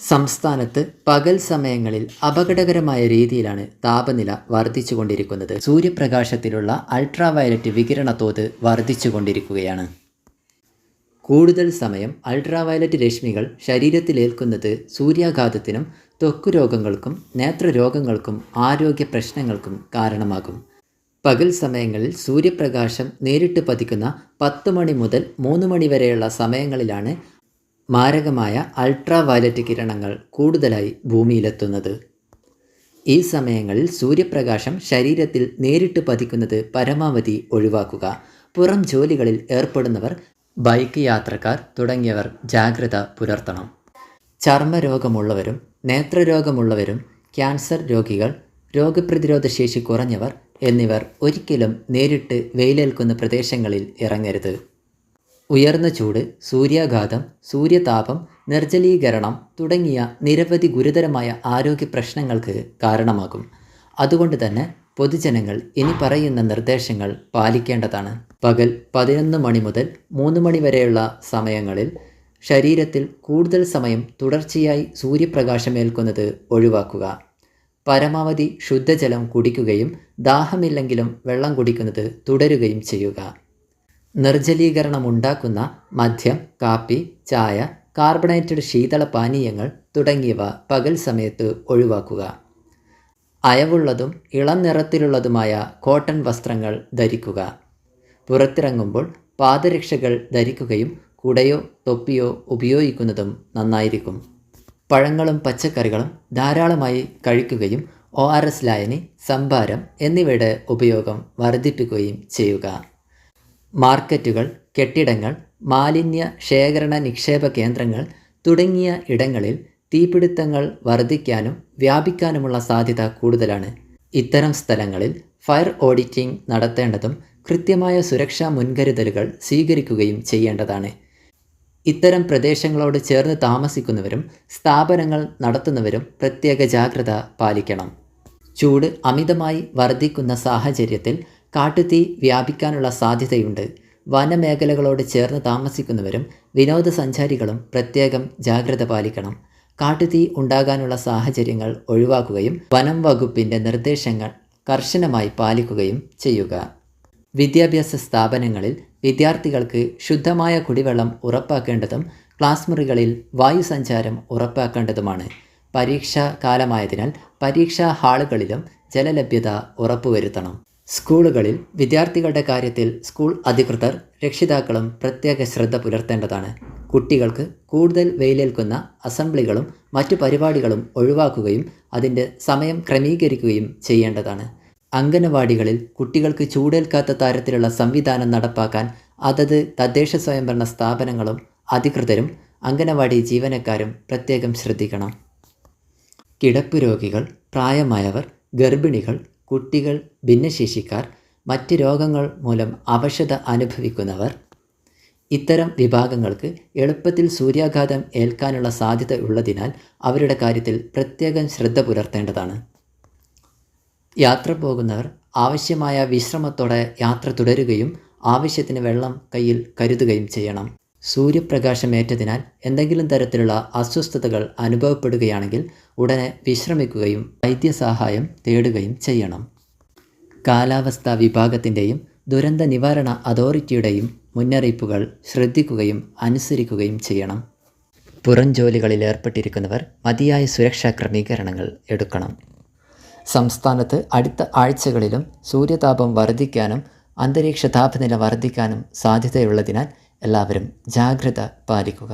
സംസ്ഥാനത്ത് പകൽ സമയങ്ങളിൽ അപകടകരമായ രീതിയിലാണ് താപനില വർദ്ധിച്ചുകൊണ്ടിരിക്കുന്നത്. സൂര്യപ്രകാശത്തിലുള്ള അൾട്രാവയലറ്റ് വികിരണ തോത് വർദ്ധിച്ചുകൊണ്ടിരിക്കുകയാണ്. കൂടുതൽ സമയം അൾട്രാവയലറ്റ് രശ്മികൾ ശരീരത്തിലേൽക്കുന്നത് സൂര്യാഘാതത്തിനും ത്വക്ക് രോഗങ്ങൾക്കും നേത്രരോഗങ്ങൾക്കും ആരോഗ്യ പ്രശ്നങ്ങൾക്കും കാരണമാകും. പകൽ സമയങ്ങളിൽ സൂര്യപ്രകാശം നേരിട്ട് പതിക്കുന്ന പത്ത് മണി മുതൽ മൂന്ന് മണി വരെയുള്ള സമയങ്ങളിലാണ് മാരകമായ അൾട്രാ വയലറ്റ് കിരണങ്ങൾ കൂടുതലായി ഭൂമിയിലെത്തുന്നത്. ഈ സമയങ്ങളിൽ സൂര്യപ്രകാശം ശരീരത്തിൽ നേരിട്ട് പതിക്കുന്നത് പരമാവധി ഒഴിവാക്കുക. പുറം ജോലികളിൽ ഏർപ്പെടുന്നവർ ബൈക്ക് യാത്രക്കാർ തുടങ്ങിയവർ ജാഗ്രത പുലർത്തണം. ചർമ്മരോഗമുള്ളവരും നേത്രരോഗമുള്ളവരും ക്യാൻസർ രോഗികൾ രോഗപ്രതിരോധ ശേഷി കുറഞ്ഞവർ എന്നിവർ ഒരിക്കലും നേരിട്ട് വെയിലേൽക്കുന്ന പ്രദേശങ്ങളിൽ ഇറങ്ങരുത്. ഉയർന്ന ചൂട് സൂര്യാഘാതം സൂര്യതാപം നിർജലീകരണം തുടങ്ങിയ നിരവധി ഗുരുതരമായ ആരോഗ്യ പ്രശ്നങ്ങൾക്ക് കാരണമാകും. അതുകൊണ്ട് തന്നെ പൊതുജനങ്ങൾ ഇനി പറയുന്ന നിർദ്ദേശങ്ങൾ പാലിക്കേണ്ടതാണ്. പകൽ പതിനൊന്ന് മണി മുതൽ മൂന്ന് മണി വരെയുള്ള സമയങ്ങളിൽ ശരീരത്തിൽ കൂടുതൽ സമയം തുടർച്ചയായി സൂര്യപ്രകാശമേൽക്കുന്നത് ഒഴിവാക്കുക. പരമാവധി ശുദ്ധജലം കുടിക്കുകയും ദാഹമില്ലെങ്കിലും വെള്ളം കുടിക്കുന്നത് തുടരുകയും ചെയ്യുക. നിർജലീകരണം ഉണ്ടാക്കുന്ന മദ്യം കാപ്പി ചായ കാർബണേറ്റഡ് ശീതള പാനീയങ്ങൾ തുടങ്ങിയവ പകൽ സമയത്ത് ഒഴിവാക്കുക. അയവുള്ളതും ഇളം നിറത്തിലുള്ളതുമായ കോട്ടൺ വസ്ത്രങ്ങൾ ധരിക്കുക. പുറത്തിറങ്ങുമ്പോൾ പാദരക്ഷകൾ ധരിക്കുകയും കുടയോ തൊപ്പിയോ ഉപയോഗിക്കുന്നതും നന്നായിരിക്കും. പഴങ്ങളും പച്ചക്കറികളും ധാരാളമായി കഴിക്കുകയും ഒ ആർ എസ് ലായനി സംഭാരം എന്നിവയുടെ ഉപയോഗം വർദ്ധിപ്പിക്കുകയും ചെയ്യുക. മാർക്കറ്റുകൾ കെട്ടിടങ്ങൾ മാലിന്യ ശേഖരണ നിക്ഷേപ കേന്ദ്രങ്ങൾ തുടങ്ങിയ ഇടങ്ങളിൽ തീപിടുത്തങ്ങൾ വർദ്ധിക്കാനും വ്യാപിക്കാനുമുള്ള സാധ്യത കൂടുതലാണ്. ഇത്തരം സ്ഥലങ്ങളിൽ ഫയർ ഓഡിറ്റിംഗ് നടത്തേണ്ടതും കൃത്യമായ സുരക്ഷാ മുൻകരുതലുകൾ സ്വീകരിക്കുകയും ചെയ്യേണ്ടതാണ്. ഇത്തരം പ്രദേശങ്ങളോട് ചേർന്ന് താമസിക്കുന്നവരും സ്ഥാപനങ്ങൾ നടത്തുന്നവരും പ്രത്യേക ജാഗ്രത പാലിക്കണം. ചൂട് അമിതമായി വർദ്ധിക്കുന്ന സാഹചര്യത്തിൽ കാട്ടുതീ വ്യാപിക്കാനുള്ള സാധ്യതയുണ്ട്. വനമേഖലകളോട് ചേർന്ന് താമസിക്കുന്നവരും വിനോദസഞ്ചാരികളും പ്രത്യേകം ജാഗ്രത പാലിക്കണം. കാട്ടുതീ ഉണ്ടാകാനുള്ള സാഹചര്യങ്ങൾ ഒഴിവാക്കുകയും വനം വകുപ്പിന്റെ നിർദ്ദേശങ്ങൾ കർശനമായി പാലിക്കുകയും ചെയ്യുക. വിദ്യാഭ്യാസ സ്ഥാപനങ്ങളിൽ വിദ്യാർത്ഥികൾക്ക് ശുദ്ധമായ കുടിവെള്ളം ഉറപ്പാക്കേണ്ടതും ക്ലാസ് മുറികളിൽ വായുസഞ്ചാരം ഉറപ്പാക്കേണ്ടതുമാണ്. പരീക്ഷാ കാലമായതിനാൽ പരീക്ഷാ ഹാളുകളിലും ജലലഭ്യത ഉറപ്പുവരുത്തണം. സ്കൂളുകളിൽ വിദ്യാർത്ഥികളുടെ കാര്യത്തിൽ സ്കൂൾ അധികൃതർ രക്ഷിതാക്കളും പ്രത്യേക ശ്രദ്ധ പുലർത്തേണ്ടതാണ്. കുട്ടികൾക്ക് കൂടുതൽ വെയിലേൽക്കുന്ന അസംബ്ലികളും മറ്റു പരിപാടികളും ഒഴിവാക്കുകയും അതിന്റെ സമയം ക്രമീകരിക്കുകയും ചെയ്യേണ്ടതാണ്. അംഗനവാടികളിൽ കുട്ടികൾക്ക് ചൂടേൽക്കാത്ത തരത്തിലുള്ള സംവിധാനം നടപ്പാക്കാൻ അതത് തദ്ദേശ സ്വയംഭരണ സ്ഥാപനങ്ങളും അധികൃതരും അംഗനവാടി ജീവനക്കാരും പ്രത്യേകം ശ്രദ്ധിക്കണം. കിടപ്പ് രോഗികൾ പ്രായമായവർ ഗർഭിണികൾ കുട്ടികൾ ഭിന്നശേഷിക്കാർ മറ്റ് രോഗങ്ങൾ മൂലം അവശത അനുഭവിക്കുന്നവർ. ഇത്തരം വിഭാഗങ്ങൾക്ക് എളുപ്പത്തിൽ സൂര്യാഘാതം ഏൽക്കാനുള്ള സാധ്യത ഉള്ളതിനാൽ അവരുടെ കാര്യത്തിൽ പ്രത്യേകം ശ്രദ്ധ പുലർത്തേണ്ടതാണ്. യാത്ര പോകുന്നവർ ആവശ്യമായ വിശ്രമത്തോടെ യാത്ര തുടരുകയും ആവശ്യത്തിന് വെള്ളം കയ്യിൽ കരുതുകയും ചെയ്യണം. സൂര്യപ്രകാശമേറ്റതിനാൽ എന്തെങ്കിലും തരത്തിലുള്ള അസ്വസ്ഥതകൾ അനുഭവപ്പെടുകയാണെങ്കിൽ ഉടനെ വിശ്രമിക്കുകയും വൈദ്യസഹായം തേടുകയും ചെയ്യണം. കാലാവസ്ഥാ വിഭാഗത്തിന്റെയും ദുരന്ത നിവാരണ അതോറിറ്റിയുടെയും മുന്നറിയിപ്പുകൾ ശ്രദ്ധിക്കുകയും അനുസരിക്കുകയും ചെയ്യണം. പുറം ജോലികളിൽ ഏർപ്പെട്ടിരിക്കുന്നവർ മതിയായ സുരക്ഷാ ക്രമീകരണങ്ങൾ എടുക്കണം. സംസ്ഥാനത്ത് അടുത്ത ആഴ്ചകളിലും സൂര്യതാപം വർദ്ധിക്കാനും അന്തരീക്ഷ താപനില വർദ്ധിക്കാനും സാധ്യതയുള്ളതിനാൽ എല്ലാവരും ജാഗ്രത പാലിക്കുക.